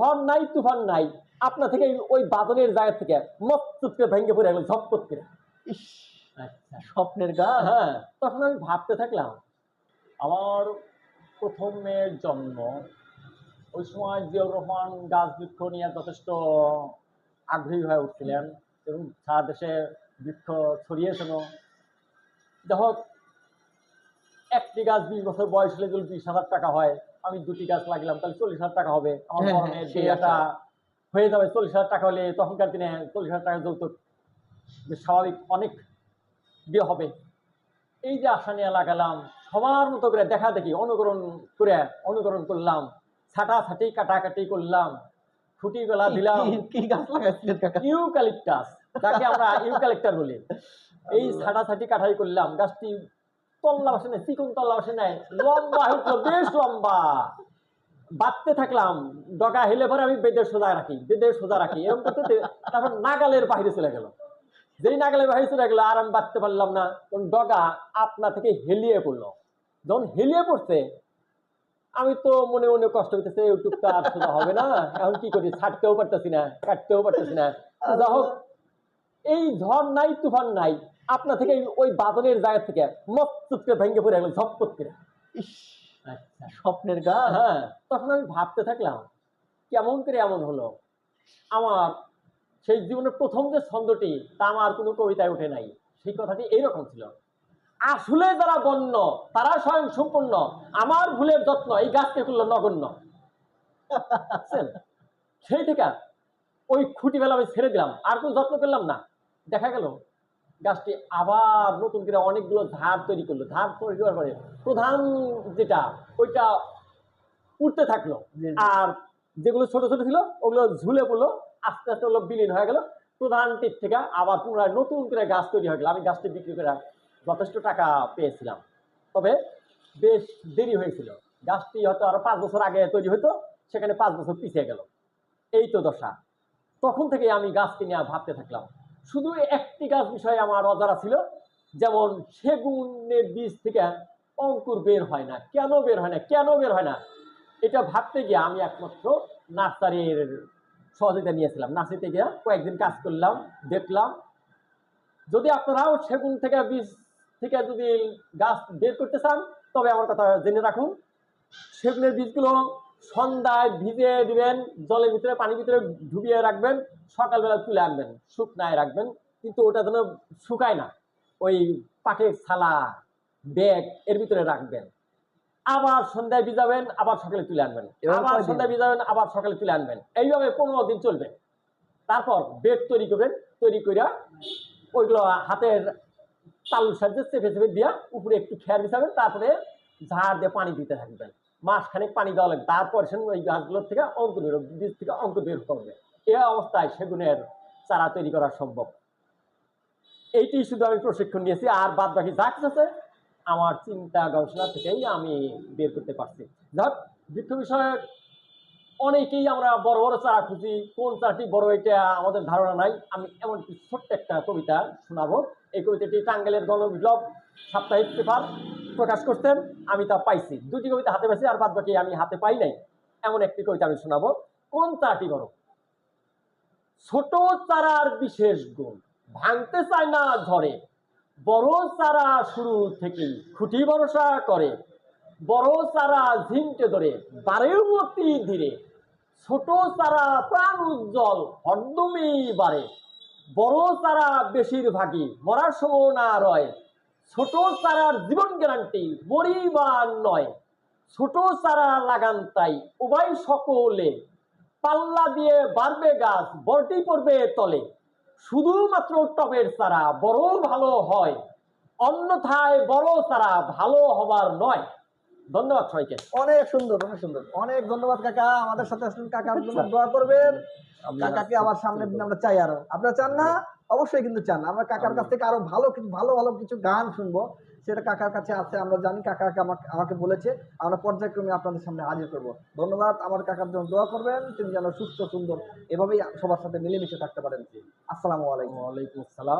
ঝড় নাই তুফান নাই। আপনা থেকে ওই বাদনের জায়গা থেকে মস্ত করে ভেঙে পড়ে গেল ঝপট করে। ইস আচ্ছা। স্বপ্নের গা। হ্যাঁ তখন আমি ভাবতে থাকলাম আমার প্রথম মেয়ের জন্ম ওই সময় জিয়াউর রহমান গাছ বৃক্ষ নিয়ে যথেষ্ট আগ্রহী হয়ে উঠছিলেন এবং সারা দেশে বৃক্ষ ছড়িয়েছেন যাই হোক একটি গাছ বিশ বছর বয়স হলে যদি বিশ হাজার টাকা হয় আমি দুটি গাছ লাগলাম তাহলে চল্লিশ হাজার টাকা হবে। আমার হ্যাঁ, বড় হ্যাঁ, বিয়েটা হয়ে যাবে চল্লিশ হাজার টাকা হলে তখনকার দিনে চল্লিশ হাজার টাকা যৌতুক স্বাভাবিক অনেক বিয়ে হবে। এই যে আশা নিয়ে লাগালাম সবার মতো করে দেখা দেখি অনুকরণ করে অনুকরণ করলাম ছাটা ছাটি কাটাকাটি করলাম খুঁটি গলা দিলাম। কি- কি গাছ লাগাইছিলেন ইউক্যালিপটাস যাকে আমরা ইউক্যালিপটার বলি। এই ছাটা ছাটি কাটাই করলাম গাছটি তল্লা বসে নেয় চিকন তল্লা বসে নেয় লম্বা হয়েছিল বেশ লম্বা। বাঁধতে থাকলাম, ডগা হেলে পরে আমি বেদের সোজা রাখি বেদের সোজা রাখি। এরকম করতে তারপর নাগালের বাইরে চলে গেল। যেই নাগালের বাইরে চলে গেলো, আর আমি বাঁধতে পারলাম না, তখন ডগা আপনা থেকে হেলিয়ে পড়ল। যখন হেলিয়ে পড়ছে, আমি তো মনে মনে কষ্ট হইতেছে ইউটিউবটা আর সোজা হবে না। এখন কি করি, ছাড়তেও পারতেছি না, কাটতেও পারতেছি না। যা হোক, এই ঝড় নাই, তুফান নাই। আপনা থেকে ওই বাদনের জায়গা থেকে মস্ত করে ভেঙে পড়ে গেল ঝপট করে। ইস আচ্ছা স্বপ্নের গা। হ্যাঁ। তখন আমি ভাবতে থাকলাম কেমন করে এমন হলো? আমার সেই জীবনের প্রথম যে ছন্দটি তা আমার কোনো কবিতায় ওঠে নাই। সেই কথাটি এইরকম ছিল। আসলে যারা বন্য তারা স্বয়ং সম্পূর্ণ। আমার ভুলের যত্ন এই গাছকে করল নগণ্য? সেই থেকে ওই খুঁটি বেলা আমি ছেড়ে দিলাম। আর কোনো যত্ন করলাম না। দেখা গেল গাছটি আবার নতুন করে অনেকগুলো ধার তৈরি করল। ধার তৈরি করার পরে প্রধান যেটা ওইটা উঠতে থাকল। আর যেগুলো ছোট ছোট ছিল ওগুলো ঝুলে পড়ল আস্তে আস্তে ওগুলো বিলীন হয়ে গেল। প্রধান টিপ থেকে আবার পুনরায় নতুন করে গাছ তৈরি হয়ে গেল। আমি গাছটি বিক্রি করে যথেষ্ট টাকা পেয়েছিলাম। তবে বেশ দেরি হয়েছিল। গাছটি হয়তো আরও পাঁচ বছর আগে তৈরি হতো সেখানে পাঁচ বছর পিছিয়ে গেল। এই তো দশা। তখন থেকে আমি গাছকে নিয়ে ভাবতে থাকলাম। শুধু একটি গাছ বিষয়ে আমার অজারা ছিল, যেমন সেগুনের বীজ থেকে অঙ্কুর বের হয় না। কেন বের হয় না? কেন বের হয় না? এটা ভাবতে গিয়ে আমি একমাত্র নার্সারির সহযোগিতা নিয়েছিলাম। নার্সারিতে গিয়ে কয়েকদিন কাজ করলাম, দেখলাম। যদি আপনারাও সেগুন থেকে, বীজ থেকে যদি গাছ বের করতে চান, তবে আমার কথা জেনে রাখুন। সেগুনের বীজগুলো সন্ধ্যায় ভিজিয়ে দিবেন জলের ভিতরে পানির ভিতরে ডুবিয়ে রাখবেন সকালবেলা তুলে আনবেন শুকনায় রাখবেন কিন্তু ওটা যেন শুকায় না। ওই পাটের ছালা ব্যাগ এর ভিতরে রাখবেন। আবার সন্ধ্যায় ভিজাবেন আবার সকালে তুলে আনবেন। আবার? সন্ধ্যায় ভিজাবেন আবার সকালে তুলে আনবেন। এইভাবে পনেরো দিন চলবে। তারপর বেড তৈরি করবেন তৈরি করে ওইগুলো হাতের তালুর সাহায্যে চেপে চেপে দিয়া উপরে একটু খেয়ার বিছাবেন তারপরে ঝাড় দিয়ে পানি দিতে থাকবেন। মাসখানেক পানি দেওয়া লাগবে তারপর সে ওই গাছগুলোর থেকে অঙ্ক বের বীজ থেকে অঙ্ক বের করবে এ অবস্থায় সেগুনের চারা তৈরি করা সম্ভব। এইটি শুধু আমি প্রশিক্ষণ নিয়েছি, আর বাদ বাকি যা কিছু আছে, আমার চিন্তা গবেষণা থেকেই আমি বের করতে পারছি। যাক বৃক্ষ বিষয়ে অনেকেই আমরা বড় বড় চারা খুঁজি, কোন চারাটি বড়, এটা আমাদের ধারণা নাই। আমি এমন একটি ছোট্ট একটা কবিতা শোনাবো। এই কবিতাটি টাঙ্গাইলের গণবিপ্লব সাপ্তাহিক পেপার। প্রকাশ করতেন আমি তা পাইছি। দুটি কবিতা হাতে পাইছি, আর বাদ বাকি আমি হাতে পাই নাই। এমন একটি কবিতা আমি শোনাবো। কোন চারাটি বড়? ছোট চারার বিশেষ গুণ, ভাঙতে চায় না ঝরে বড় চারা শুরু থেকেই খুঁটি ভরসা করে। বড় চারা ঝিমটে ধরে বাড়েও অতি ধীরে। ছোট চারা প্রাণ উজ্জ্বল, হরদমই বাড়ে। বড় চারা বেশিরভাগই মরার সম্ভাবনা রয়। ছোট চারার জীবন গ্যারান্টি মরিবার নয়। ছোট চারা লাগান তাই উভয় সকলে। পাল্লা দিয়ে বাড়বে গাছ বড়টি পড়বে তলে। শুধুমাত্র টবের চারা বড় ভালো হয় অন্যথায় বড় চারা ভালো হবার নয়। ধন্যবাদ সবাইকে। অনেক সুন্দর অনেক সুন্দর। অনেক ধন্যবাদ কাকা। আমাদের সাথে আসলেন জন্য দোয়া করবেন। কাকাকে আবার সামনের দিন আমরা চাই আরও। আপনারা চান না? অবশ্যই কিন্তু চান। আমরা কাকার কাছ থেকে আরও ভালো কিছু ভালো ভালো কিছু গান শুনব। সেটা কাকার কাছে আছে আমরা জানি কাকাকে আমাকে আমাকে বলেছে। আমরা পর্যায়ক্রমে আপনাদের সামনে হাজির করব। ধন্যবাদ আমার কাকার জন্য দোয়া করবেন। তিনি যেন সুস্থ সুন্দর এভাবেই সবার সাথে মিলেমিশে থাকতে পারেন। আসসালামু আলাইকুম। ওয়ালাইকুম আসসালাম।